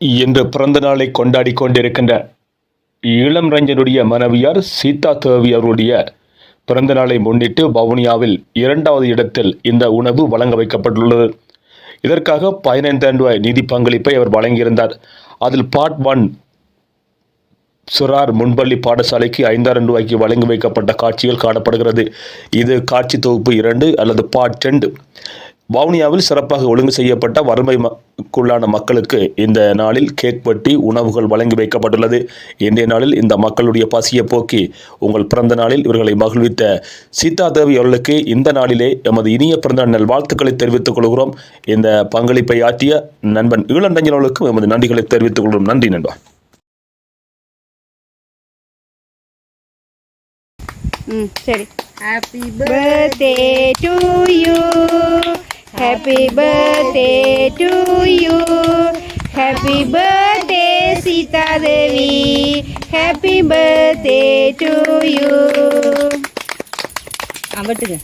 இன்று பிறந்த நாளை கொண்டாடி கொண்டிருக்கின்ற இளம் ரஞ்சனுடைய மனைவியார் சீதா தேவி அவருடைய பிறந்த நாளை முன்னிட்டு வவுனியாவில் இரண்டாவது இடத்தில் இந்த உணவு வழங்க வைக்கப்பட்டுள்ளது. இதற்காக பதினைந்தாயிரம் ரூபாய் நிதி பங்களிப்பை அவர் வழங்கியிருந்தார். அதில் பார்ட் ஒன் சுரார் முன்பள்ளி பாடசாலைக்கு ஐந்தாயிரம் ரூபாய்க்கு வழங்கி வைக்கப்பட்ட காட்சிகள் காணப்படுகிறது. இது காட்சி தொகுப்பு இரண்டு அல்லது பார்ட் ரெண்டு வவுனியாவில் சிறப்பாக ஒழுங்கு செய்யப்பட்ட வறுமைக்குள்ளான மக்களுக்கு இந்த நாளில் கேக் வெட்டி உணவுகள் வழங்கி வைக்கப்பட்டுள்ளது. இன்றைய நாளில் இந்த மக்களுடைய பசியை போக்கி உங்கள் பிறந்த நாளில் இவர்களை மகிழ்வித்த சீதா தேவி அவர்களுக்கு இந்த நாளிலே எமது இனிய பிறந்த நாள் வாழ்த்துக்களை தெரிவித்துக் கொள்கிறோம். இந்த பங்களிப்பை ஆற்றிய நண்பன் ஈழந்தஞ்சன் அவர்களுக்கும் எமது நன்றிகளை தெரிவித்துக் கொள்கிறோம். நன்றி நண்பா. ம் சரி. Happy birthday to you. Happy birthday to you happy birthday sita devi happy birthday to you அவட்டுங்க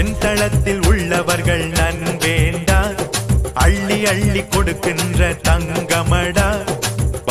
என் தளத்தில் உள்ளவர்கள் நன்வேண்டா அள்ளி அள்ளி கொடுக்கின்ற தங்கமடா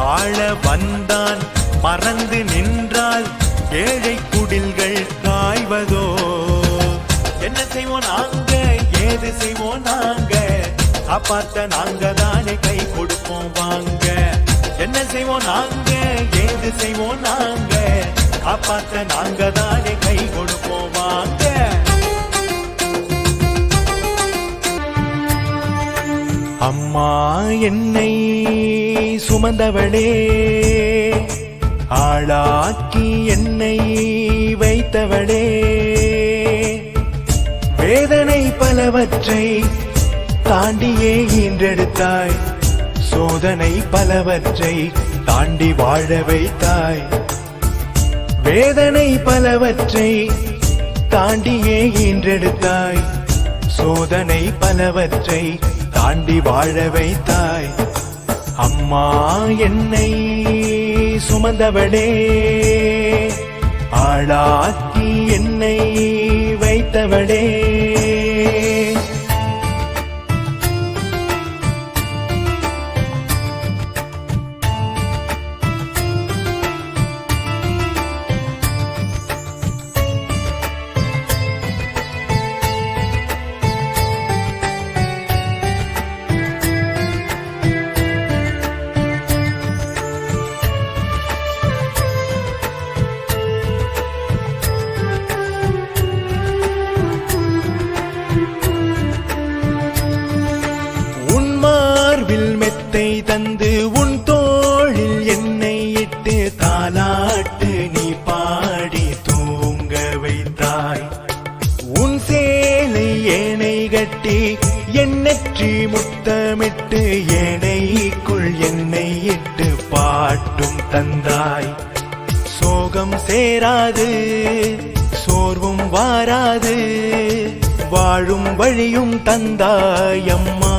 ஆள வந்தான் மறந்து நின்றால் ஏழை குடில்கள் காய்வதோ? என்ன செய்வோம் நாங்க? ஏது செய்வோம் நாங்க? காப்பாத்த நாங்க தானே கை கொடுப்போம் வாங்க. என்ன செய்வோம் நாங்க? ஏது செய்வோம் நாங்க? காப்பாத்த நாங்க தானே கை கொடுப்போம் வாங்க. அம்மா என்னை சுமந்தவளே. ஆளாக்கி என்னை வைத்தவளே. வேதனை பலவற்றை தாண்டியே ஈன்றெடுத்தாய். சோதனை பலவற்றை தாண்டி வாழ வைத்தாய். வேதனை பலவற்றை தாண்டியே ஈன்றெடுத்தாய். சோதனை பலவற்றை தாண்டி வாழ வைத்தாய். அம்மா என்னை சுமந்தவளே ஆளாக்கி தந்து உன் தோழில் என்னை இட்டு தாலாட்டு நீ பாடி தூங்க வைத்தாய். உன் சேலை ஏனை கட்டி என்னற்றி முத்தமிட்டு ஏனைக்குள் என்னை இட்டு பாட்டும் தந்தாய். சோகம் சேராது சோர்வும் வாராது வாழும் வழியும் தந்தாயம்மா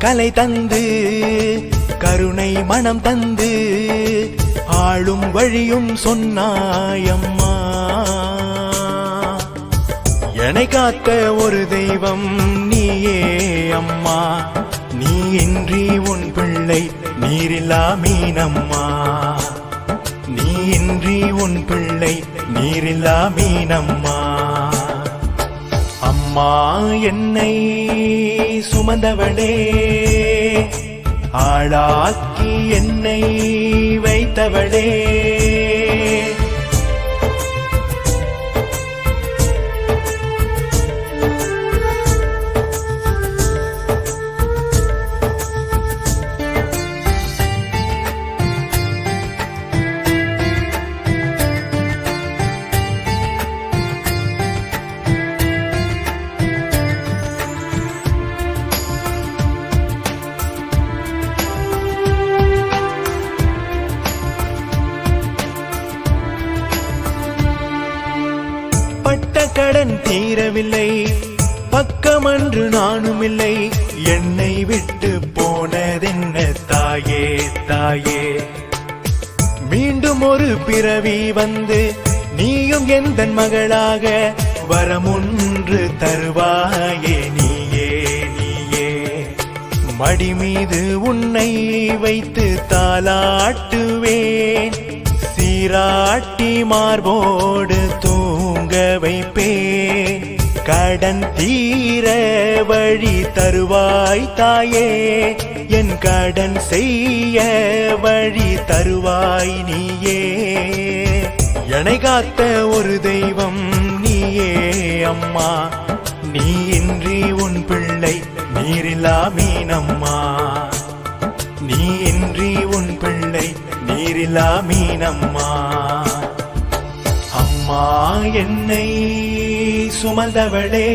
கலை தந்து கருணை மனம் தந்து ஆளும் வழியும் சொன்னாயம்மா. என்னை காத்த ஒரு தெய்வம் நீயே அம்மா. நீ இன்றி உன் பிள்ளை நீரில்லா மீனம்மா. நீ இன்றி உன் பிள்ளை நீரில்லா மீனம்மா. அம்மா என்னை சுமந்தவளே. ஆளாக்கி என்னை வைத்தவளே. கடன் தீரவில்லை. பக்கமன்று நானும் இல்லை என்னை விட்டு போனதென்ன? தாயே தாயே. மீண்டும் ஒரு பிறவி வந்து நீயும் எந்த மகளாக? வரமுன்று தருவாயே நீயே நீயே. மடி மீது உன்னை வைத்து தாளாட்டுவேன். சீராட்டி மார்போடு தூங்க வைப்பேன். கடன் தீர வழி தருவாய் தாயே. என் கடன் செய்ய வழி தருவாய் நீயே. என்னை காத்த ஒரு தெய்வம் நீயே அம்மா. நீ இன்றி உன் பிள்ளை நீரில்லா மீனம்மா. நீ இன்றி உன் பிள்ளை நீரில்லா மீனம்மா. அம்மா என்னை சுமந்தவளே.